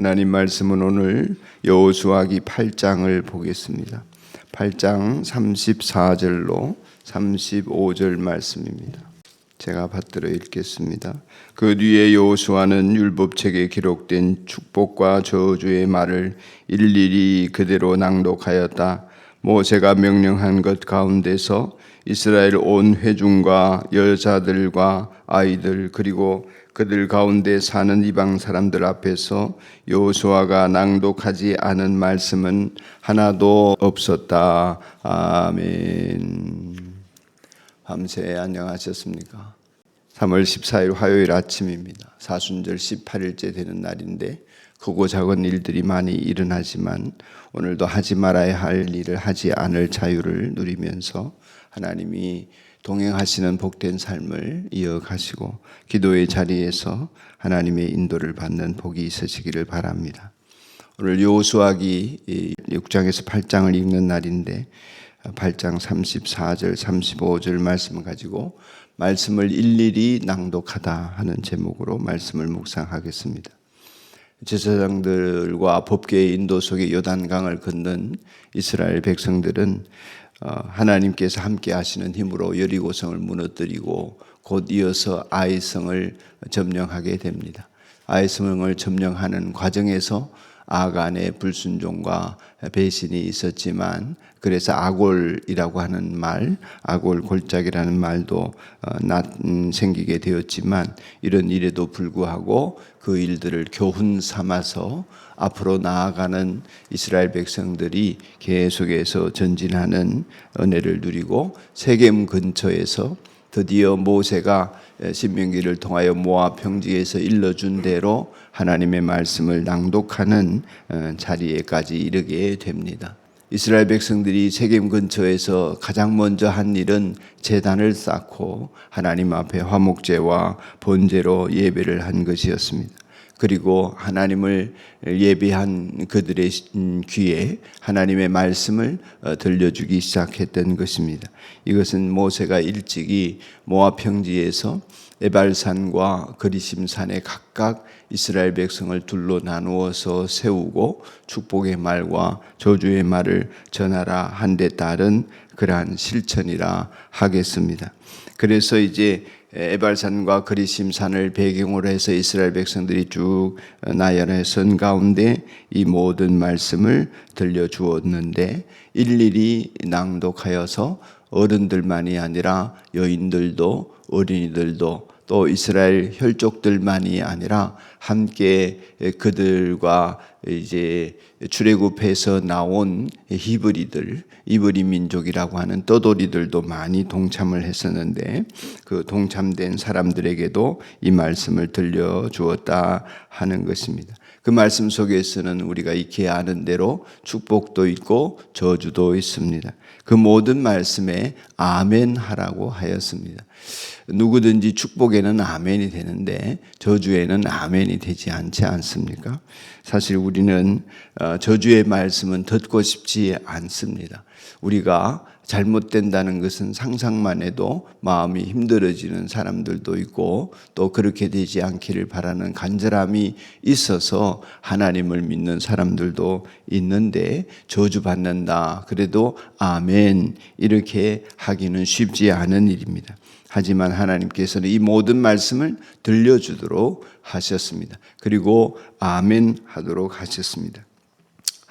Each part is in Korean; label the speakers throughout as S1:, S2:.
S1: 하나님 말씀은 오늘 여호수아기 8장을 보겠습니다. 8장 34절로 35절 말씀입니다. 제가 받들어 읽겠습니다. 그 뒤에 여호수아는 율법책에 기록된 축복과 저주의 말을 일일이 그대로 낭독하였다. 모세가 명령한 것 가운데서 이스라엘 온 회중과 여자들과 아이들 그리고 그들 가운데 사는 이방 사람들 앞에서 여호수아가 낭독하지 않은 말씀은 하나도 없었다. 아멘. 밤새 안녕하셨습니까? 3월 14일 화요일 아침입니다. 사순절 18일째 되는 날인데 크고 작은 일들이 많이 일어나지만 오늘도 하지 말아야 할 일을 하지 않을 자유를 누리면서 하나님이 동행하시는 복된 삶을 이어가시고 기도의 자리에서 하나님의 인도를 받는 복이 있으시기를 바랍니다. 오늘 요수아기 6장에서 8장을 읽는 날인데 8장 34절 35절 말씀을 가지고 말씀을 일일이 낭독하다 하는 제목으로 말씀을 묵상하겠습니다. 제사장들과 법계의 인도 속에 요단강을 걷는 이스라엘 백성들은 어, 하나님께서 함께 하시는 힘으로 여리고성을 무너뜨리고 곧 이어서 아이성을 점령하게 됩니다. 아이성을 점령하는 과정에서 아간의 불순종과 배신이 있었지만 그래서 아골이라고 하는 말, 아골 골짜기라는 말도 어, 음, 생기게 되었지만 이런 일에도 불구하고 그 일들을 교훈 삼아서 앞으로 나아가는 이스라엘 백성들이 계속해서 전진하는 은혜를 누리고 세겜 근처에서 드디어 모세가 신명기를 통하여 모압 평지에서 일러준 대로 하나님의 말씀을 낭독하는 어, 자리에까지 이르게 됩니다. 이스라엘 백성들이 세겜 근처에서 가장 먼저 한 일은 제단을 쌓고 하나님 앞에 화목제와 번제로 예배를 한 것이었습니다. 그리고 하나님을 예배한 그들의 귀에 하나님의 말씀을 어, 들려주기 시작했던 것입니다. 이것은 모세가 일찍이 모압 평지에서 에발산과 그리심산에 각각 이스라엘 백성을 둘로 나누어서 세우고 축복의 말과 저주의 말을 전하라 한 데 따른 그러한 실천이라 하겠습니다. 그래서 이제 에발산과 그리심산을 배경으로 해서 이스라엘 백성들이 쭉 나열해 선 가운데 이 모든 말씀을 들려 주었는데 일일이 낭독하여서 어른들만이 아니라 여인들도 어린이들도 또 이스라엘 혈족들만이 아니라 함께 그들과 이제 출애굽해서 나온 히브리들, 이브리 민족이라고 하는 떠돌이들도 많이 동참을 했었는데 그 동참된 사람들에게도 이 말씀을 들려 주었다 하는 것입니다. 그 말씀 속에서는 우리가 익히 아는 대로 축복도 있고 저주도 있습니다. 그 모든 말씀에 아멘 하라고 하였습니다. 누구든지 축복에는 아멘이 되는데 저주에는 아멘이 되지 않지 않습니까? 사실 우리는 어, 저주의 말씀은 듣고 싶지 않습니다. 우리가 잘못된다는 것은 상상만 해도 마음이 힘들어지는 사람들도 있고 또 그렇게 되지 않기를 바라는 간절함이 있어서 하나님을 믿는 사람들도 있는데 저주받는다. 그래도 아멘. 이렇게 하기는 쉽지 않은 일입니다. 하지만 하나님께서는 이 모든 말씀을 들려주도록 하셨습니다. 그리고 아멘 하도록 하셨습니다.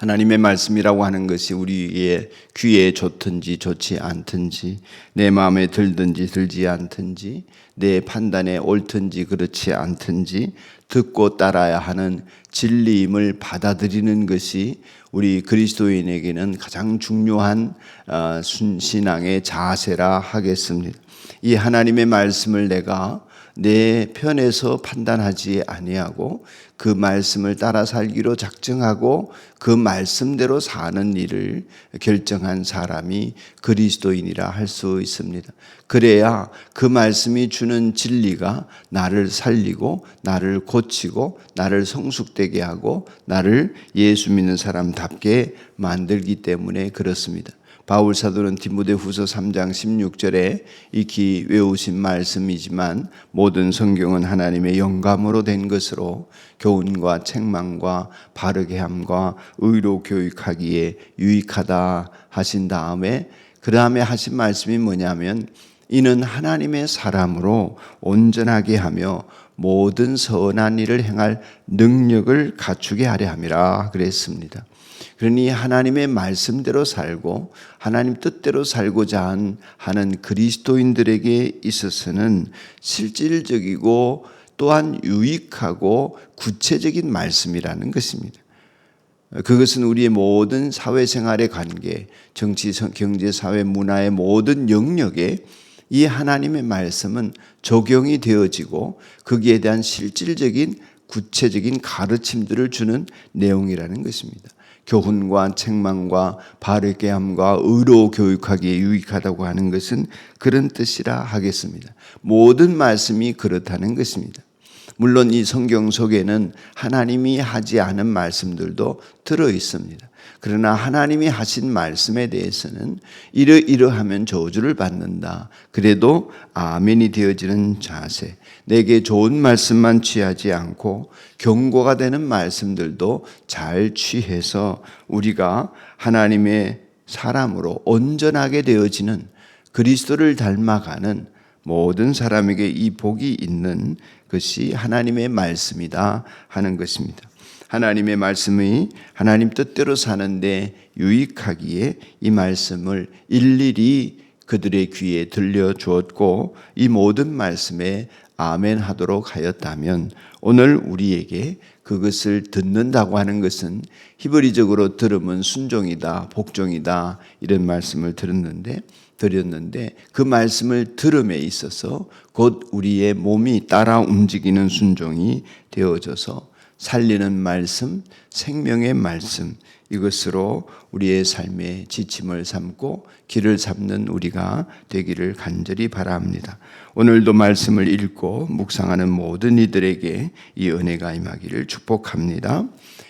S1: 하나님의 말씀이라고 하는 것이 우리의 귀에 좋든지 좋지 않든지 내 마음에 들든지 들지 않든지 내 판단에 옳든지 그렇지 않든지 듣고 따라야 하는 진리임을 받아들이는 것이 우리 그리스도인에게는 가장 중요한 어, 신앙의 자세라 하겠습니다. 이 하나님의 말씀을 내가 내 편에서 판단하지 아니하고 그 말씀을 따라 살기로 작정하고 그 말씀대로 사는 일을 결정한 사람이 그리스도인이라 할 수 있습니다. 그래야 그 말씀이 주는 진리가 나를 살리고 나를 고치고 나를 성숙되게 하고 나를 예수 믿는 사람답게 만들기 때문에 그렇습니다. 바울 사도는 디모데후서 3장 16절에 익히 외우신 말씀이지만 모든 성경은 하나님의 영감으로 된 것으로 교훈과 책망과 바르게 함과 의로 교육하기에 유익하다 하신 다음에 그 다음에 하신 말씀이 뭐냐면 이는 하나님의 사람으로 온전하게 하며 모든 선한 일을 행할 능력을 갖추게 하려 함이라 그랬습니다. 그러니 하나님의 말씀대로 살고 하나님 뜻대로 살고자 하는 그리스도인들에게 있어서는 실질적이고 또한 유익하고 구체적인 말씀이라는 것입니다. 그것은 우리의 모든 사회생활의 관계, 정치, 경제, 사회, 문화의 모든 영역에 이 하나님의 말씀은 적용이 되어지고 거기에 대한 실질적인 구체적인 가르침들을 주는 내용이라는 것입니다. 교훈과 책망과 바르게 함과 의로 교육하기에 유익하다고 하는 것은 그런 뜻이라 하겠습니다. 모든 말씀이 그렇다는 것입니다. 물론 이 성경 속에는 하나님이 하지 않은 말씀들도 들어 있습니다. 그러나 하나님이 하신 말씀에 대해서는 이러이러하면 저주를 받는다. 그래도 아멘이 되어지는 자세. 내게 좋은 말씀만 취하지 않고 경고가 되는 말씀들도 잘 취해서 우리가 하나님의 사람으로 온전하게 되어지는 그리스도를 닮아가는 모든 사람에게 이 복이 있는 것이 하나님의 말씀이다 하는 것입니다. 하나님의 말씀이 하나님 뜻대로 사는데 유익하기에 이 말씀을 일일이 그들의 귀에 들려 주었고 이 모든 말씀에 아멘 하도록 하였다면 오늘 우리에게 그것을 듣는다고 하는 것은 히브리적으로 들으면 순종이다, 복종이다 이런 말씀을 들었는데 드렸는데 그 말씀을 들음에 있어서 곧 우리의 몸이 따라 움직이는 순종이 되어져서 살리는 말씀, 생명의 말씀 이것으로 우리의 삶의 지침을 삼고 길을 잡는 우리가 되기를 간절히 바랍니다. 오늘도 말씀을 읽고 묵상하는 모든 이들에게 이 은혜가 임하기를 축복합니다.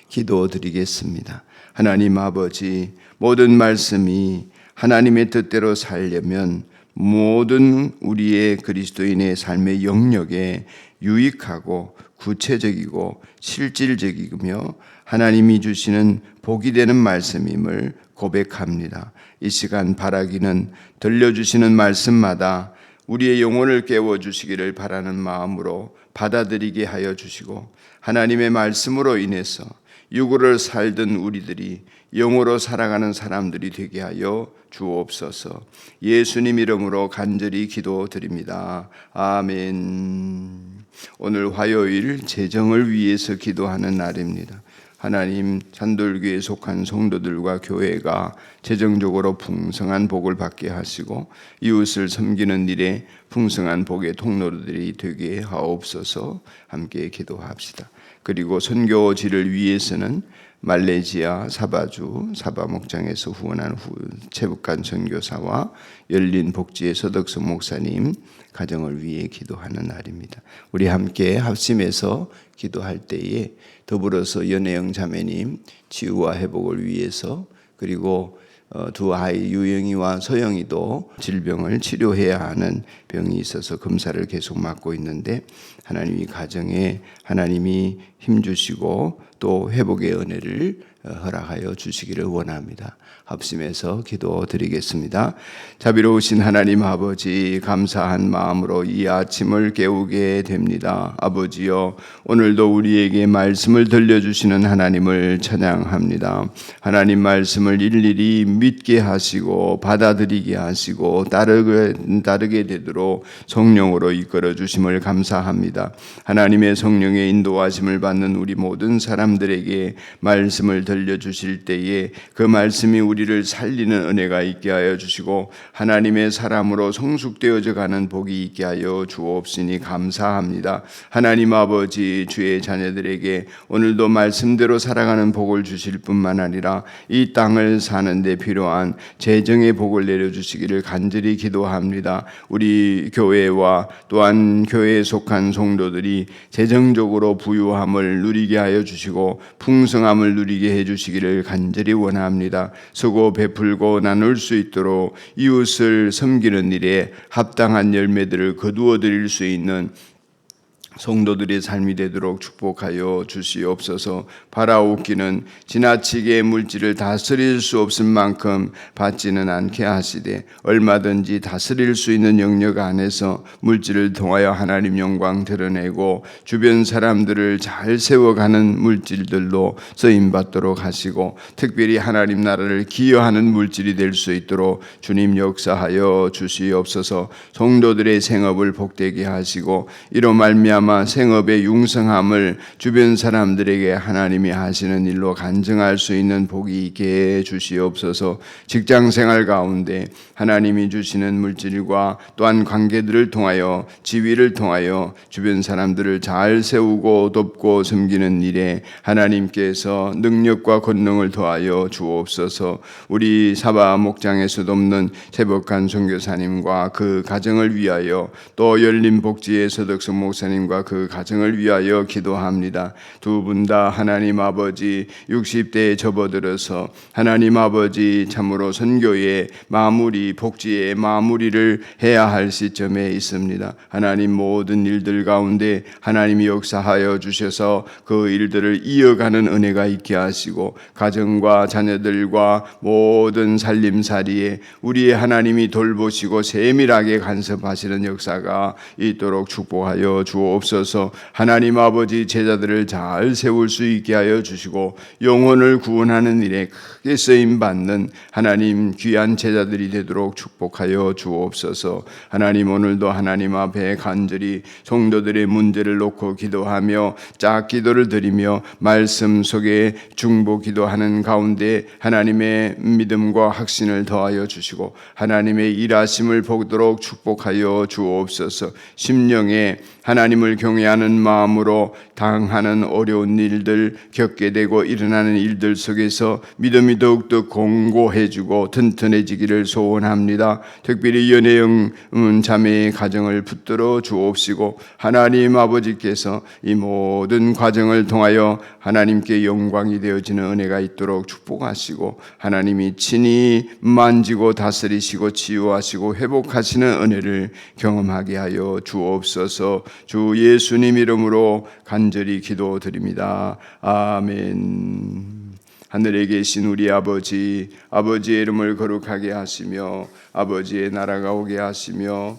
S1: 기도드리겠습니다. 하나님 아버지 모든 말씀이 하나님의 뜻대로 살려면 모든 우리의 그리스도인의 삶의 영역에 유익하고 구체적이고 실질적이며 하나님이 주시는 복이 되는 말씀임을 고백합니다. 이 시간 바라기는 들려주시는 말씀마다 우리의 영혼을 깨워 주시기를 바라는 마음으로 받아들이게 하여 주시고 하나님의 말씀으로 인해서 육으로 살던 우리들이 영으로 살아가는 사람들이 되게 하여 주옵소서. 예수님 이름으로 간절히 기도드립니다. 아멘. 오늘 화요일 재정을 위해서 기도하는 날입니다. 하나님 잔돌교에 속한 성도들과 교회가 재정적으로 풍성한 복을 받게 하시고 이웃을 섬기는 일에 풍성한 복의 통로들이 되게 하옵소서 함께 기도합시다. 그리고 선교지를 위해서는 말레이시아 사바주 사바 목장에서 후원한 후 체북한 선교사와 열린 복지의 서덕수 목사님 가정을 위해 기도하는 날입니다. 우리 함께 합심해서 기도할 때에 더불어서 연혜영 자매님 치유와 회복을 위해서 그리고 어, 두 아이 유영이와 소영이도 질병을 치료해야 하는 병이 있어서 검사를 계속 맡고 있는데 하나님이 가정에 하나님이 힘 주시고 또 회복의 은혜를 어, 허락하여 주시기를 원합니다. 합심해서 기도드리겠습니다. 자비로우신 하나님 아버지 감사한 마음으로 이 아침을 깨우게 됩니다. 아버지여 오늘도 우리에게 말씀을 들려주시는 하나님을 찬양합니다. 하나님 말씀을 일일이 믿게 하시고 받아들이게 하시고 따르게, 따르게 되도록 성령으로 이끌어 주심을 감사합니다. 하나님의 성령의 인도하심을 받는 우리 모든 사람들에게 말씀을 들려 주실 때에 그 말씀이 우리를 살리는 은혜가 있게 하여 주시고 하나님의 사람으로 성숙되어져 가는 복이 있게 하여 주옵시니 감사합니다. 하나님 아버지 주의 자녀들에게 오늘도 말씀대로 살아가는 복을 주실 뿐만 아니라 이 땅을 사는 데 필요한 재정의 복을 내려 주시기를 간절히 기도합니다. 우리 교회와 또한 교회에 속한 성도들이 재정적으로 부유함을 누리게 하여 주시고 풍성함을 누리게 해 주시기를 간절히 원합니다. 서고 베풀고 나눌 수 있도록 이웃을 섬기는 일에 합당한 열매들을 거두어 드릴 수 있는 성도들의 삶이 되도록 축복하여 주시옵소서. 바라옵기는 지나치게 물질을 다스릴 수 없을 만큼 받지는 않게 하시되 얼마든지 다스릴 수 있는 영역 안에서 물질을 통하여 하나님 영광 드러내고 주변 사람들을 잘 세워가는 물질들로 쓰임 받도록 하시고 특별히 하나님 나라를 기여하는 물질이 될 수 있도록 주님 역사하여 주시옵소서. 성도들의 생업을 복되게 하시고 이로 말미암아 생업의 융성함을 주변 사람들에게 하나님이 하시는 일로 간증할 수 있는 복이 있게 해 주시옵소서. 직장 생활 가운데 하나님이 주시는 물질과 또한 관계들을 통하여 지위를 통하여 주변 사람들을 잘 세우고 돕고 섬기는 일에 하나님께서 능력과 권능을 더하여 주옵소서. 우리 사바 목장에서도 없는 세복한 선교사님과 그 가정을 위하여 또 열린 복지의 서덕수 목사님과 그 가정을 위하여 기도합니다. 두 분 다 하나님 아버지 60대에 접어들어서 하나님 아버지 참으로 선교의 마무리 복지의 마무리를 해야 할 시점에 있습니다. 하나님 모든 일들 가운데 하나님이 역사하여 주셔서 그 일들을 이어가는 은혜가 있게 하시고 가정과 자녀들과 모든 살림살이에 우리의 하나님이 돌보시고 세밀하게 간섭하시는 역사가 있도록 축복하여 주옵소서. 하나님 아버지 제자들을 잘 세울 수 있게 하여 주시고 영혼을 구원하는 일에 크게 쓰임 받는 하나님 귀한 제자들이 되도록 축복하여 주옵소서. 하나님 오늘도 하나님 앞에 간절히 성도들의 문제를 놓고 기도하며 짝 기도를 드리며 말씀 속에 중보 기도하는 가운데 하나님의 믿음과 확신을 더하여 주시고 하나님의 일하심을 보도록 축복하여 주옵소서. 심령에 하나님을 경외하는 마음으로 당하는 어려운 일들 겪게 되고 일어나는 일들 속에서 믿음이 더욱더 공고해지고 튼튼해지기를 소원합니다. 특별히 연애영 자매의 가정을 붙들어 주옵시고 하나님 아버지께서 이 모든 과정을 통하여 하나님께 영광이 되어지는 은혜가 있도록 축복하시고 하나님이 친히 만지고 다스리시고 치유하시고 회복하시는 은혜를 경험하게 하여 주옵소서. 주 예수님 이름으로 간절히 기도드립니다. 아멘. 하늘에 계신 우리 아버지, 아버지의 이름을 거룩하게 하시며 아버지의 나라가 오게 하시며